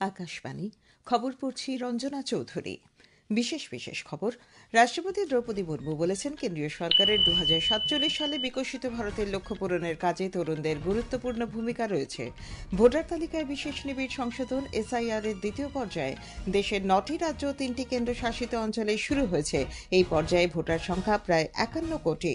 আকাশবাণী। খবর পড়ছি রঞ্জনা চৌধুরী। বিশেষ বিশেষ খবর। রাষ্ট্রপতি দ্রৌপদী মুর্মু বলেছেন, কেন্দ্রীয় সরকারের দু হাজার সাতচল্লিশ সালে বিকশিত ভারতের লক্ষ্য পূরণের কাজে তরুণদের গুরুত্বপূর্ণ ভূমিকা রয়েছে। ভোটার তালিকায় বিশেষ নিবিড় সংশোধন এসআইআর এর দ্বিতীয় পর্যায়ে দেশের নটি রাজ্য তিনটি কেন্দ্র শাসিত অঞ্চলে শুরু হয়েছে। এই পর্যায়ে ভোটার সংখ্যা প্রায় একান্ন কোটি।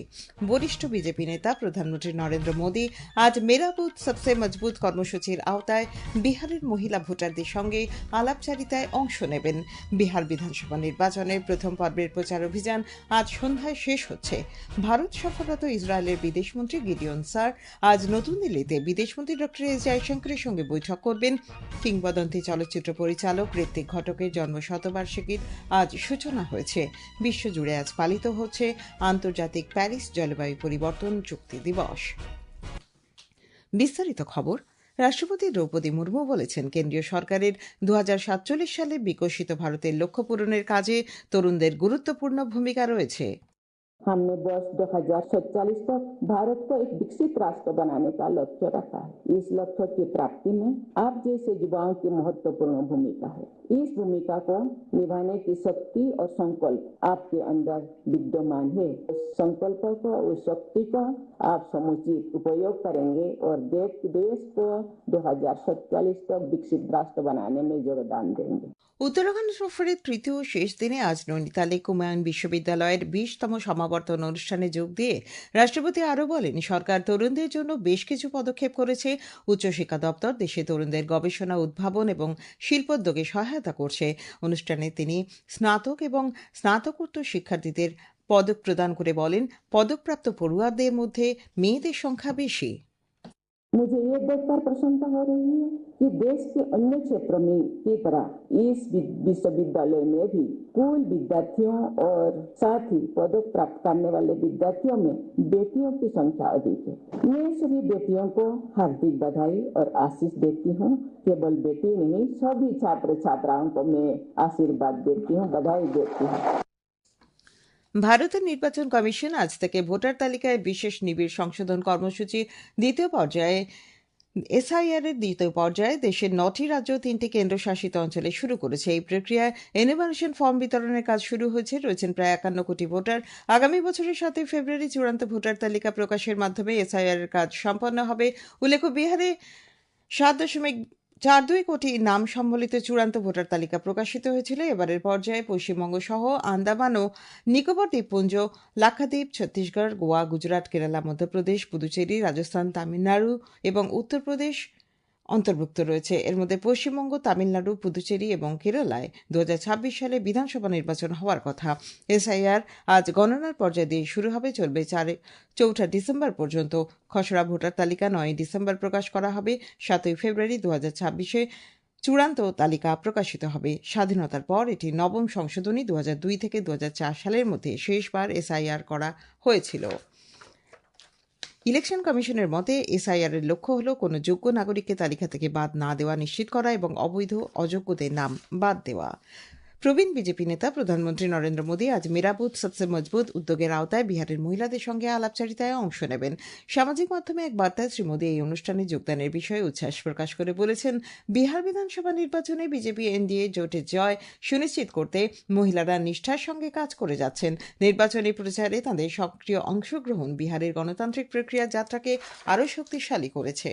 বরিষ্ঠ বিজেপি নেতা প্রধানমন্ত্রী নরেন্দ্র মোদী আজ মেরা বুথ সবসে মজবুত কর্মসূচির আওতায় বিহারের মহিলা ভোটারদের সঙ্গে আলাপচারিতায় অংশ নেবেন। বিহার বিধানসভা নির্বাচনের প্রথম পর্বের প্রচার অভিযান আজ সন্ধ্যায় শেষ হচ্ছে। ভারত সফররত ইসরায়েলের বিদেশমন্ত্রী গিডিয়ন স্যার আজ নতুন দিল্লিতে বিদেশমন্ত্রী ডক্টর এস জয়শঙ্করের সঙ্গে বৈঠক করবেন। কিংবদন্তি চলচ্চিত্র পরিচালক, ঋত্বিক ঘটকের জন্ম শতবার্ষিকীর আজ সূচনা হয়েছে। বিশ্বজুড়ে আজ পালিত হচ্ছে আন্তর্জাতিক প্যারিস জলবায়ু পরিবর্তন চুক্তি দিবস। বিস্তারিত খবর রাষ্ট্রপতি দ্রৌপদী মুর্মু বলেছেন, কেন্দ্রীয় সরকারের দু হাজার সাতচল্লিশ সালে বিকশিত ভারতের লক্ষ্য পূরণের কাজে তরুণদের গুরুত্বপূর্ণ ভূমিকা রয়েছে। हमने वर्ष 2047 तक भारत को एक विकसित राष्ट्र बनाने का लक्ष्य रखा है। इस लक्ष्य की प्राप्ति में आप जैसे युवाओं की महत्वपूर्ण भूमिका है। इस भूमिका को निभाने की शक्ति और संकल्प आपके अंदर विद्यमान है। संकल्प को, उस शक्ति का आप समुचित उपयोग करेंगे और देश देश को 2047 तक विकसित राष्ट्र बनाने में योगदान देंगे। উত্তরাখণ্ড সফরের তৃতীয় শেষ দিনে আজ নৈনিতালে কুমায়ুন বিশ্ববিদ্যালয়ের বিশতম সমাবর্তন অনুষ্ঠানে যোগ দিয়ে রাষ্ট্রপতি আরও বলেন, সরকার তরুণদের জন্য বেশ কিছু পদক্ষেপ করেছে। উচ্চশিক্ষা দপ্তর দেশে তরুণদের গবেষণা, উদ্ভাবন এবং শিল্পোদ্যোগে সহায়তা করছে। অনুষ্ঠানে তিনি স্নাতক এবং স্নাতকোত্তর শিক্ষার্থীদের পদক প্রদান করে বলেন, পদকপ্রাপ্ত পড়ুয়াদের মধ্যে মেয়েদের সংখ্যা বেশি। मुझे ये देखकर प्रसन्नता हो रही है कि देश के अन्य क्षेत्रों में की तरह इस विश्वविद्यालय में भी कुल विद्यार्थियों और साथ ही पदक प्राप्त करने वाले विद्यार्थियों में बेटियों की संख्या अधिक है। मैं सभी बेटियों को हार्दिक बधाई और आशीष देती हूँ। केवल बेटी नहीं, सभी छात्र छात्राओं को मैं आशीर्वाद देती हूँ, बधाई देती हूँ। ভারতের নির্বাচন কমিশন আজ থেকে ভোটার তালিকায় বিশেষ নিবিড় সংশোধন কর্মসূচির দ্বিতীয় পর্যায়ে এসআইআর এর দ্বিতীয় পর্যায়ে দেশের নটি রাজ্য তিনটি কেন্দ্রশাসিত অঞ্চলে শুরু করেছে। এই প্রক্রিয়ায় এনিমেশন ফর্ম বিতরণের কাজ শুরু হয়েছে। রয়েছেন প্রায় একান্ন কোটি ভোটার। আগামী বছরের সাতই ফেব্রুয়ারি চূড়ান্ত ভোটার তালিকা প্রকাশের মাধ্যমে এসআইআর এর কাজ সম্পন্ন হবে। উল্লেখ্য, বিহারে সাত দশমিক চার দুই কোটি নাম সম্বলিত চূড়ান্ত ভোটার তালিকা প্রকাশিত হয়েছিল। এবারের পর্যায়ে পশ্চিমবঙ্গ সহ আন্দামান ও নিকোবর দ্বীপপুঞ্জ, লাক্ষাদ্বীপ, ছত্তিশগড়, গোয়া, গুজরাট, কেরালা, মধ্যপ্রদেশ, পুদুচেরি, রাজস্থান, তামিলনাড়ু এবং উত্তরপ্রদেশ অন্তর্ভুক্ত রয়েছে। এর মধ্যে পশ্চিমবঙ্গ, তামিলনাড়ু, পুদুচেরি এবং কেরালায় দু হাজার ছাব্বিশ সালে বিধানসভা নির্বাচন হওয়ার কথা। এসআইআর আজ গণনার পর্যায়ে দিয়ে শুরু হবে। চলবে চার, চৌঠা ডিসেম্বর পর্যন্ত। খসড়া ভোটার তালিকা নয় ডিসেম্বর প্রকাশ করা হবে। সাতই ফেব্রুয়ারি দু ছাব্বিশে চূড়ান্ত তালিকা প্রকাশিত হবে। স্বাধীনতার পর এটি নবম সংশোধনী দু হাজার দুই থেকে দু হাজার চার সালের মধ্যে শেষবার এসআইআর করা হয়েছিল। ইলেকশন কমিশনের মতে, এসআইআর এর লক্ষ্য হল কোনো যোগ্য নাগরিককে তালিকা থেকে বাদ না দেওয়া নিশ্চিত করা এবং অবৈধ অযোগ্যদের নাম বাদ দেওয়া। প্রবীণ বিজেপি নেতা প্রধানমন্ত্রী নরেন্দ্র মোদী আজ মেরাবুথ সবসে মজবুত উদ্যোগের আওতায় বিহারের মহিলাদের সঙ্গে আলাপচারিতায় অংশ নেবেন। সামাজিক মাধ্যমে এক বার্তায় শ্রী মোদী এই অনুষ্ঠানে যোগদানের বিষয়ে উচ্ছ্বাস প্রকাশ করে বলেছেন, বিহার বিধানসভা নির্বাচনে বিজেপি, এনডিএ জোটের জয় সুনিশ্চিত করতে মহিলারা নিষ্ঠার সঙ্গে কাজ করে যাচ্ছেন। নির্বাচনী প্রচারে তাদের সক্রিয় অংশগ্রহণ বিহারের গণতান্ত্রিক প্রক্রিয়া যাত্রাকে আরও শক্তিশালী করেছে।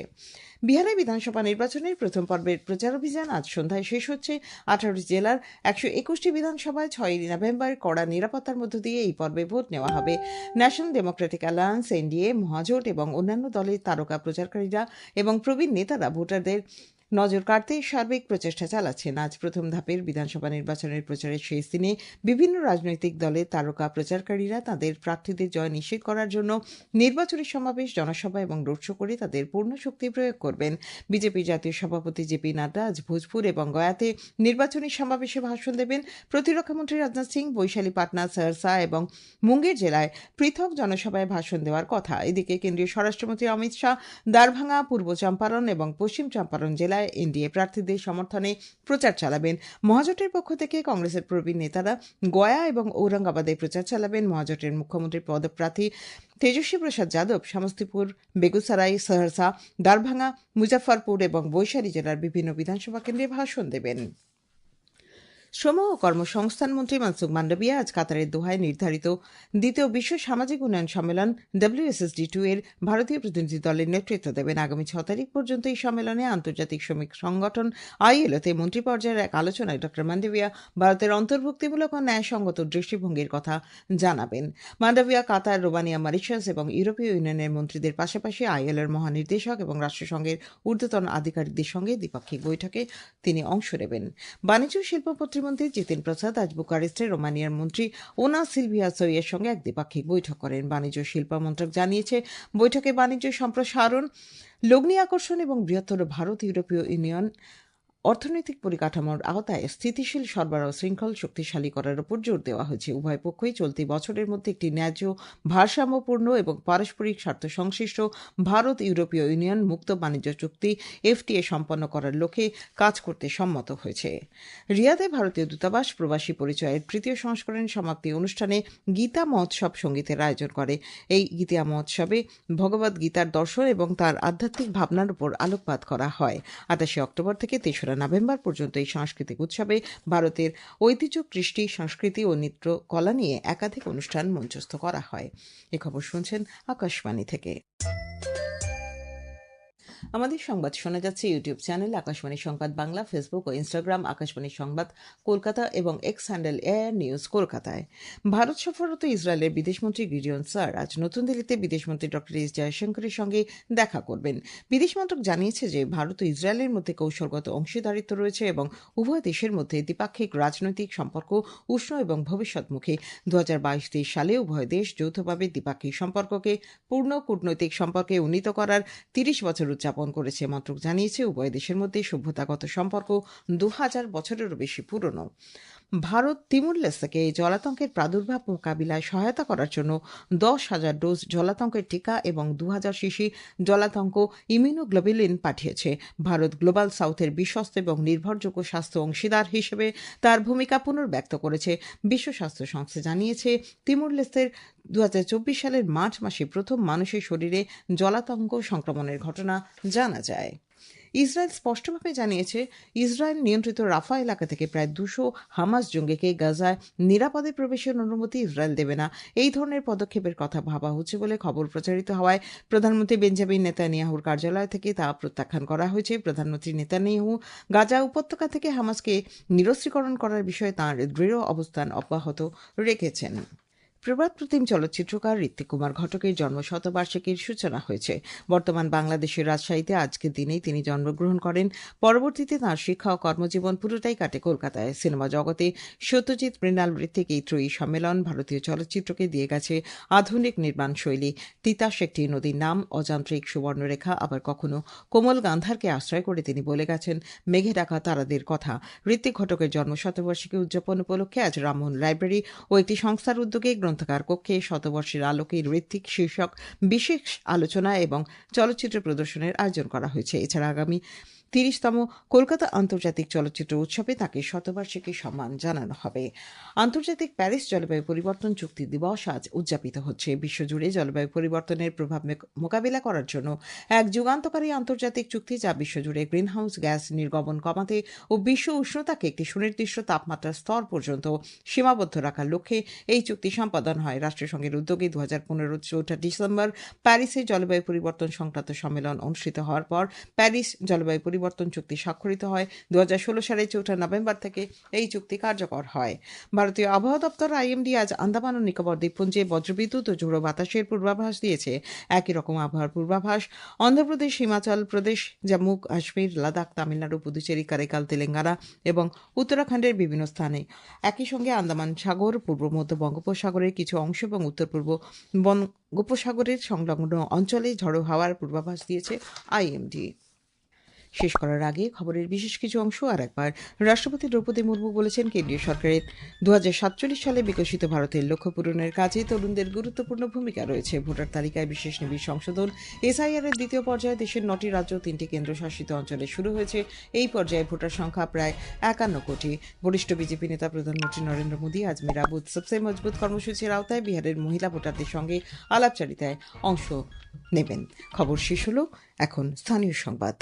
বিহারে বিধানসভা নির্বাচনের প্রথম পর্বের প্রচার অভিযান আজ সন্ধ্যায় শেষ হচ্ছে। আঠারোটি জেলার একশো একুশটি বিধানসভায় ছয় নভেম্বর কড়া নিরাপত্তার মধ্য দিয়ে এই পর্বে ভোট নেওয়া হবে। ন্যাশনাল ডেমোক্রেটিক অ্যালায়েন্স, এনডিএ, মহাজোট এবং অন্যান্য দলের তারকা প্রচারকারীরা এবং প্রবীণ নেতারা ভোটারদের নজর কাড়তে সার্বিক প্রচেষ্টা চালাচ্ছেন। আজ প্রথম ধাপের বিধানসভা নির্বাচনের প্রচারের শেষ দিনে বিভিন্ন রাজনৈতিক দলের তারকা প্রচারকারীরা তাদের প্রার্থীদের জয় নিশ্চিত করার জন্য নির্বাচনী সমাবেশ, জনসভা এবং রোড শো করে তাদের পূর্ণ শক্তি প্রয়োগ করবেন। বিজেপি জাতীয় সভাপতি জেপি নাড্ডা আজ ভোজপুর এবং গয়াতে নির্বাচনী সমাবেশে ভাষণ দেবেন। প্রতিরক্ষামন্ত্রী রাজনাথ সিং, বৈশালী পাটনা সহরসা এবং মুঙ্গের জেলায় পৃথক জনসভায় ভাষণ দেওয়ার কথা। এদিকে কেন্দ্রীয় স্বরাষ্ট্রমন্ত্রী অমিত শাহ, দারভাঙ্গা, পূর্ব চম্পারণ এবং পশ্চিম চম্পারণ জেলায় জেলায় এনডিএ প্রার্থীদের সমর্থনে প্রচার চালাবেন। মহাজোটের পক্ষ থেকে কংগ্রেসের প্রবীণ নেতারা গয়া এবং ঔরঙ্গাবাদে প্রচার চালাবেন। মহাজোটের মুখ্যমন্ত্রী পদপ্রার্থী তেজস্বী প্রসাদ যাদব, সমস্তিপুর, বেগুসরাই, সহরসা, দারভাঙ্গা মুজাফরপুর এবং বৈশালী জেলার বিভিন্ন বিধানসভা কেন্দ্রে ভাষণ দেবেন। শ্রম ও কর্মসংস্থান মন্ত্রী মনসুখ মান্ডবিয়া আজ কাতারের দোহায় নির্ধারিত দ্বিতীয় বিশ্ব সামাজিক উন্নয়ন সম্মেলন ডব্লিউএসএসডি টু এর ভারতীয় প্রতিনিধি দলের নেতৃত্ব দেবেন। আগামী ছ তারিখ পর্যন্ত এই সম্মেলনে আন্তর্জাতিক শ্রমিক সংগঠন আইএলওতে মন্ত্রী পর্যায়ের এক আলোচনায় ড. মান্ডবিয়া ভারতের অন্তর্ভুক্তিমূলক ও ন্যায়সঙ্গত দৃষ্টিভঙ্গির কথা জানাবেন। মান্ডবিয়া কাতার, রোমানিয়া, মরিশাস এবং ইউরোপীয় ইউনিয়নের মন্ত্রীদের পাশাপাশি আইএলওর মহানির্দেশক এবং রাষ্ট্রসংঘের ঊর্ধ্বতন আধিকারিকদের সঙ্গে দ্বিপাক্ষিক বৈঠকে তিনি অংশ নেবেন। বাণিজ্য শিল্প প্রতিমন্ত্রী জিতিন প্রসাদ আজ বুকারেস্টে রোমানিয়ার মন্ত্রী ওনা সিলভিয়া সইয়ের সঙ্গে এক দ্বিপাক্ষিক বৈঠক করেন। বাণিজ্য শিল্প মন্ত্রক জানিয়েছে, বৈঠকে বাণিজ্য সম্প্রসারণ, লগ্নি আকর্ষণ এবং বৃহত্তর ভারত ইউরোপীয় ইউনিয়ন অর্থনৈতিক পরিকাঠামোর আওতায় স্থিতিশীল সরবরাহ শৃঙ্খল শক্তিশালী করার উপর জোর দেওয়া হয়েছে। উভয় পক্ষই চলতি বছরের মধ্যে একটি ন্যায্য, ভারসাম্যপূর্ণ এবং পারস্পরিক স্বার্থ সংশ্লিষ্ট ভারত ইউরোপীয় ইউনিয়ন মুক্ত বাণিজ্য চুক্তি এফটিএ সম্পন্ন করার লক্ষ্যে কাজ করতে সম্মত হয়েছে। রিয়াদে ভারতীয় দূতাবাস প্রবাসী পরিচয়ের তৃতীয় সংস্করণ সমাপ্তি অনুষ্ঠানে গীতা মহোৎসব সঙ্গীতের আয়োজন করে। এই গীতা মহোৎসবে ভগবত গীতার দর্শন এবং তার আধ্যাত্মিক ভাবনার উপর আলোকপাত করা হয়। আঠাশে অক্টোবর থেকে তেসরা নভেম্বর পর্যন্ত এই সাংস্কৃতিক উৎসবে ভারতের ঐতিহ্য, কৃষ্টি, সংস্কৃতি ও নৃত্য, কলা নিয়ে একাধিক অনুষ্ঠান মঞ্চস্থ করা হয়। এ খবর শুনছেন আকাশবাণী থেকে। আমাদের সংবাদ শোনা যাচ্ছে YouTube channel Akashvani Sangbad Bangla Facebook ও ইনস্টাগ্রাম আকাশবাণী সংবাদ কলকাতা এবং এক্স হ্যান্ডেল এয়ার নিউজ কলকাতায়। ভারত সফররত ইসরায়েলের বিদেশমন্ত্রী গিরিয়ন স্যার আজ নতুন দিল্লিতে বিদেশমন্ত্রী ডক্টর এস জয়শঙ্করের সঙ্গে দেখা করবেন। বিদেশ মন্ত্রক জানিয়েছে যে, ভারত ও ইসরায়েলের মধ্যে কৌশলগত অংশীদারিত্ব রয়েছে এবং উভয় দেশের মধ্যে দ্বিপাক্ষিক রাজনৈতিক সম্পর্ক উষ্ণ এবং ভবিষ্যৎমুখী। দু হাজার বাইশ তেইশ সালে উভয় দেশ যৌথভাবে দ্বিপাক্ষিক সম্পর্ককে, পূর্ণ কূটনৈতিক সম্পর্কে উন্নীত করার তিরিশ বছর উদযাপন করেছে মন্ত্রক জানিয়েছে উভয় দেশের মধ্যে সভ্যতাগত সম্পর্ক দু হাজার বছরেরও বেশি পুরনো। ভারত তিমুর লেস্তাকে এই জলাতঙ্কের প্রাদুর্ভাব মোকাবিলায় সহায়তা করার জন্য দশ হাজার ডোজ জলাতঙ্কের টিকা এবং দু হাজার শিশি জলাতঙ্ক ইমিউনোগ্লোবিলিন পাঠিয়েছে। ভারত গ্লোবাল সাউথের বিশ্বস্ত এবং নির্ভরযোগ্য স্বাস্থ্য অংশীদার হিসেবে তার ভূমিকা পুনর্ব্যক্ত করেছে। বিশ্ব স্বাস্থ্য সংস্থা জানিয়েছে, তিমুর লেস্তের দু সালের মার্চ মাসে প্রথম মানুষের শরীরে জলাতঙ্ক সংক্রমণের ঘটনা জানা যায়। ইসরায়েল স্পষ্টভাবে জানিয়েছে, ইসরায়েল নিয়ন্ত্রিত রাফা এলাকা থেকে প্রায় দুশো হামাস জঙ্গিকে গাজায় নিরাপদে প্রবেশের অনুমতি ইসরায়েল দেবে না। এই ধরনের পদক্ষেপের কথা ভাবা হচ্ছে বলে খবর প্রচারিত হওয়ায় প্রধানমন্ত্রী বেঞ্জামিন নেতানিয়াহুর কার্যালয় থেকে তা প্রত্যাখ্যান করা হয়েছে। প্রধানমন্ত্রী নেতানিয়াহু গাজা উপত্যকা থেকে হামাসকে নিরস্ত্রীকরণ করার বিষয়ে তাঁর দৃঢ় অবস্থান অব্যাহত রেখেছেন। প্রবাদ প্রতিম চলচ্চিত্রকার ঋত্বিক কুমার ঘটকের জন্ম শতবার্ষিকীর সূচনা হয়েছে। বর্তমান বাংলাদেশের রাজশাহীতে আজকের দিনেই তিনি জন্মগ্রহণ করেন। পরবর্তীতে তাঁর শিক্ষা ও কর্মজীবন পুরোটাই কাটে কলকাতায়। সিনেমা জগতে সত্যজিৎ, মৃণাল ঋত্বিক এই ত্রয়ী সম্মেলন ভারতীয় চলচ্চিত্রকে দিয়ে গেছে আধুনিক নির্মাণ শৈলী। তিতাস একটি নদীর নাম, অযান্ত্রিক সুবর্ণরেখা, আবার কখনো কোমল গান্ধারকে আশ্রয় করে তিনি বলে গেছেন, মেঘে ডাকা তারাদের কথা। ঋত্বিক ঘটকের জন্ম শতবার্ষিকী উদযাপন উপলক্ষে আজ রামমোহন লাইব্রেরি ও একটি সংস্থার উদ্যোগে গ্রন্থাগার কক্ষে শতবর্ষের আলোকে ঋত্বিক শীর্ষক বিশেষ আলোচনা এবং চলচ্চিত্র প্রদর্শনের আয়োজন করা হয়েছে। এছাড়া আগামী তিরিশতম কলকাতা আন্তর্জাতিক চলচ্চিত্র উৎসবে তাকে শতবার্ষিকী সম্মান জানানো হবে। আন্তর্জাতিক প্যারিস জলবায়ু পরিবর্তন চুক্তি দিবস আজ উদযাপিত হচ্ছে। বিশ্বজুড়ে জলবায়ু পরিবর্তনের প্রভাব মোকাবিলা করার জন্য এক যুগান্তকারী আন্তর্জাতিক চুক্তি যা বিশ্বজুড়ে গ্রিনহাউস গ্যাস নির্গমন কমাতে ও বিশ্ব উষ্ণতাকে একটি সুনির্দিষ্ট তাপমাত্রার স্তর পর্যন্ত সীমাবদ্ধ রাখার লক্ষ্যে এই চুক্তি সম্পাদন হয়। রাষ্ট্রসংঘের উদ্যোগে দু হাজার পনেরো চৌঠা ডিসেম্বর প্যারিসে জলবায়ু পরিবর্তন সংক্রান্ত সম্মেলন অনুষ্ঠিত হওয়ার পর প্যারিস জলবায়ু পরিবর্তন চুক্তি স্বাক্ষরিত হয়। দু সালের চৌঠা নভেম্বর থেকে এই চুক্তি কার্যকর হয়। ভারতীয় আবহাওয়া দপ্তর আইএমডি আজ আন্দামান ও নিকোবর দ্বীপপুঞ্জে বজ্রবিদ্যুৎ ও ঝোড়ো বাতাসের পূর্বাভাস দিয়েছে। একই রকম আবহাওয়ার পূর্বাভাস অন্ধ্রপ্রদেশ, হিমাচল প্রদেশ, জম্মু, কাশ্মীর, লাদাখ, তামিলনাড়ু, পুদুচেরি, কারেকাল, তেলেঙ্গানা এবং উত্তরাখণ্ডের বিভিন্ন স্থানে। একই সঙ্গে আন্দামান সাগর, পূর্ব মধ্য বঙ্গোপসাগরের কিছু অংশ এবং উত্তর পূর্ব বঙ্গোপসাগরের সংলগ্ন অঞ্চলে ঝড়ো হাওয়ার পূর্বাভাস দিয়েছে আইএমডি। শেষ করার আগে খবরের বিশেষ কিছু অংশ আর একবার রাষ্ট্রপতি দ্রৌপদী মুর্মু বলেছেন কেন্দ্রীয় সরকারের দু হাজার সাতচল্লিশ সালে বিকশিত ভারতের লক্ষ্য পূরণের কাজে তরুণদের গুরুত্বপূর্ণ ভূমিকা রয়েছে। ভোটার তালিকায় বিশেষ নিবিড় সংশোধন, এসআইআর এর দ্বিতীয় পর্যায়ে দেশের নটি রাজ্য তিনটি কেন্দ্রশাসিত অঞ্চলে শুরু হয়েছে। এই পর্যায়ে ভোটার সংখ্যা প্রায় একান্ন কোটি। বরিষ্ঠ বিজেপি নেতা প্রধানমন্ত্রী নরেন্দ্র মোদী আজ মেরা সবসে মজবুত কর্মসূচির আওতায় বিহারের মহিলা ভোটারদের সঙ্গে আলাপচারিতায় অংশ নেবেন। খবর শেষ হল। এখন স্থানীয় সংবাদ।